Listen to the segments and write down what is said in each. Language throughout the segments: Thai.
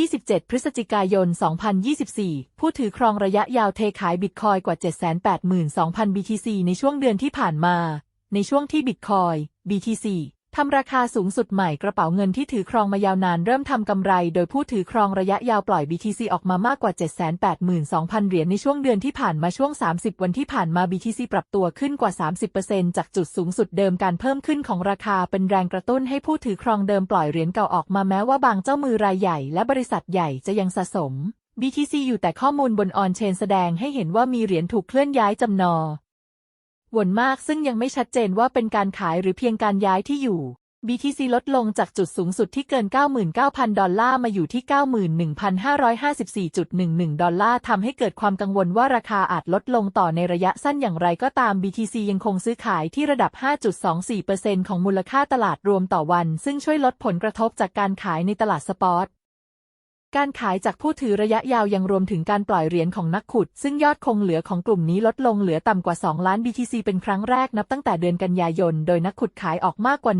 27 พฤศจิกายน 2024 ผู้ถือครองระยะยาวเทขายบิตคอยกว่า 782,000 BTC ในช่วงเดือนที่ผ่านมา ในช่วงที่บิตคอย BTC ทำราคาสูงสุดใหม่กระเป๋าเงินที่ถือครองมายาวนานเริ่มทำกำไร โดยผู้ถือครองระยะยาวปล่อย BTC ออกมามากกว่า 782,000 เหรียญในช่วงเดือนที่ผ่านมาช่วง 30 วันที่ผ่านมา BTC ปรับตัวขึ้นกว่า 30%จากจุดสูงสุดเดิมการเพิ่มขึ้นของราคาเป็นแรงกระตุ้นให้ผู้ถือครองเดิมปล่อยเหรียญเก่าออกมาแม้ว่าบางเจ้ามือรายใหญ่และบริษัทใหญ่จะยังสะสม BTC อยู่แต่ข้อมูลบนออนเชนแสดงให้เห็นว่ามีเหรียญถูกเคลื่อนย้ายจำนอ วนมากซึ่งยังไม่ชัดเจนว่าเป็นการขายหรือเพียงการย้ายที่อยู่ BTC ลดลงจากจุดสูงสุดที่เกิน 99,000 ดอลลาร์มาอยู่ที่ 91,554.11 ดอลลาร์ทำให้เกิดความกังวลว่าราคาอาจลดลงต่อในระยะสั้นอย่างไรก็ตาม BTC ยังคงซื้อขายที่ระดับ 5.24%ของมูลค่าตลาดรวมต่อวัน ซึ่งช่วยลดผลกระทบจากการขายในตลาดสปอต การขายจากผู้ถือระยะยาวยังรวมถึงการปล่อยเหรียญของนักขุด ซึ่งยอดคงเหลือของกลุ่มนี้ลดลงเหลือต่ำกว่า 2 ล้าน BTC เป็นครั้งแรกนับตั้งแต่เดือนกันยายน โดยนักขุดขายออกมากกว่า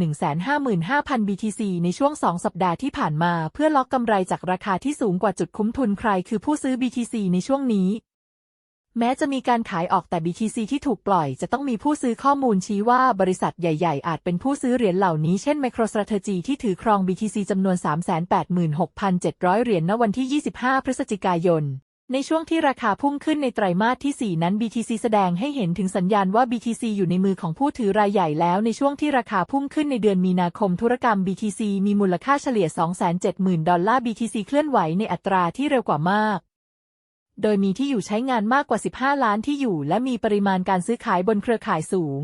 155,000 BTC ในช่วง 2 สัปดาห์ที่ผ่านมา เพื่อล็อกกำไรจากราคาที่สูงกว่าจุดคุ้มทุนใครคือผู้ซื้อ BTC ในช่วงนี้ แม้จะมีการขายออกแต่ BTC ที่ถูกปล่อยจะต้องมีผู้ซื้อข้อมูลชี้ว่าบริษัทใหญ่ๆ อาจเป็นผู้ซื้อเหรียญเหล่านี้เช่น MicroStrategy ที่ถือครอง BTC จำนวน 386,700 เหรียญณวันที่ 25 พฤศจิกายน ในช่วงที่ราคาพุ่งขึ้นในไตรมาสที่ 4 นั้น BTC แสดงให้เห็นถึงสัญญาณว่า BTC อยู่ในมือของผู้ถือรายใหญ่แล้วในช่วงที่ราคาพุ่งขึ้นในเดือนมีนาคมธุรกรรม BTC มีมูลค่าเฉลี่ย 270,000 ดอลลาร์ BTC เคลื่อนไหวในอัตราที่เร็วกว่ามาก โดยมีที่อยู่ใช้งานมากกว่า 15 ล้านที่อยู่ และมีปริมาณการซื้อขายบนเครือข่ายสูง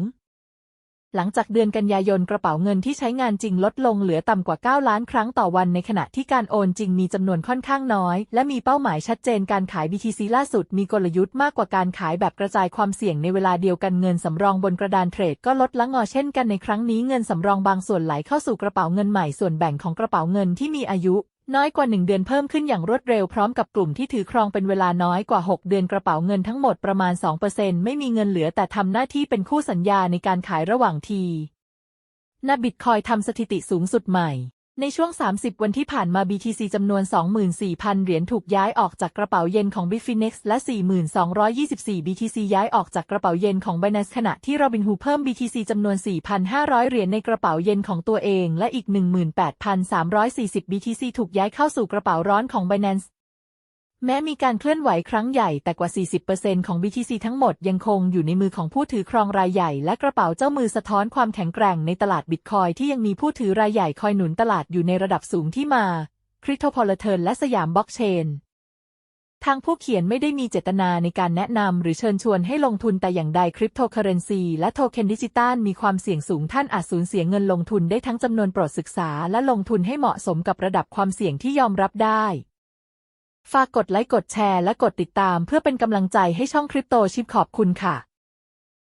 หลังจากเดือนกันยายนกระเป๋าเงินที่ใช้งานจริงลดลงเหลือต่ำกว่า 9 ล้านครั้งต่อวันในขณะที่การโอนจริงมีจำนวนค่อนข้างน้อย และมีเป้าหมายชัดเจนการขาย BTC ล่าสุดมีกลยุทธ์มากกว่าการขายแบบกระจายความเสี่ยงในเวลาเดียวกันเงินสำรองบนกระดานเทรดก็ลดละงอเช่นกันในครั้งนี้เงินสำรองบางส่วนไหลเข้าสู่กระเป๋าเงินใหม่ส่วนแบ่งของกระเป๋าเงินที่มีอายุ น้อยกว่า 1 เดือนเพิ่มขึ้นอย่างรวดเร็วพร้อมกับกลุ่มที่ถือครองเป็นเวลาน้อยกว่า 6 เดือนกระเป๋าเงินทั้งหมดประมาณ 2%ไม่มีเงินเหลือแต่ทำหน้าที่เป็นคู่สัญญาในการขายระหว่างทีนาบิตคอยทำสถิติสูงสุดใหม่ ในช่วง 30 วันที่ผ่านมา BTC จำนวน 24,000 เหรียญถูกย้ายออกจากกระเป๋าเย็นของ Bitfinex และ 4,224 BTC ย้ายออกจากกระเป๋าเย็นของ Binance ขณะที่ Robinhood เพิ่ม BTC จำนวน 4,500 เหรียญในกระเป๋าเย็นของตัวเอง และอีก 18,340 BTC ถูกย้ายเข้าสู่กระเป๋าร้อนของ Binance แม้มีการเคลื่อนไหวครั้งใหญ่แต่กว่า 40%ของ BTC ทั้งหมดยังคงอยู่ในมือของผู้ถือครองรายใหญ่และกระเป๋าเจ้ามือสะท้อนความแข็งแกร่งในตลาดบิตคอยที่ยังมีผู้ถือรายใหญ่คอยหนุนตลาดอยู่ในระดับสูงที่มาคริ p โ o พ o ลเทิร์นและสยามบล็อกเชน ทางผู้เขียนไม่ได้มีเจตนาในการแนะนำหรือเชิญชวนให้ลงทุนแต่อย่างใดคริปโตเคอเรนซีและโทเค็นดิจิตอลมีความเสี่ยงสูงท่านอาจสูญเสียเงินลงทุนได้ทั้งจำนวนโปรดศึกษาและลงทุนให้เหมาะสมกับระดับความเสี่ยงที่ยอมรับได้ ฝากกดไลค์กดแชร์และกดติดตามเพื่อเป็นกำลังใจให้ช่องคริปโตชิปขอบคุณค่ะ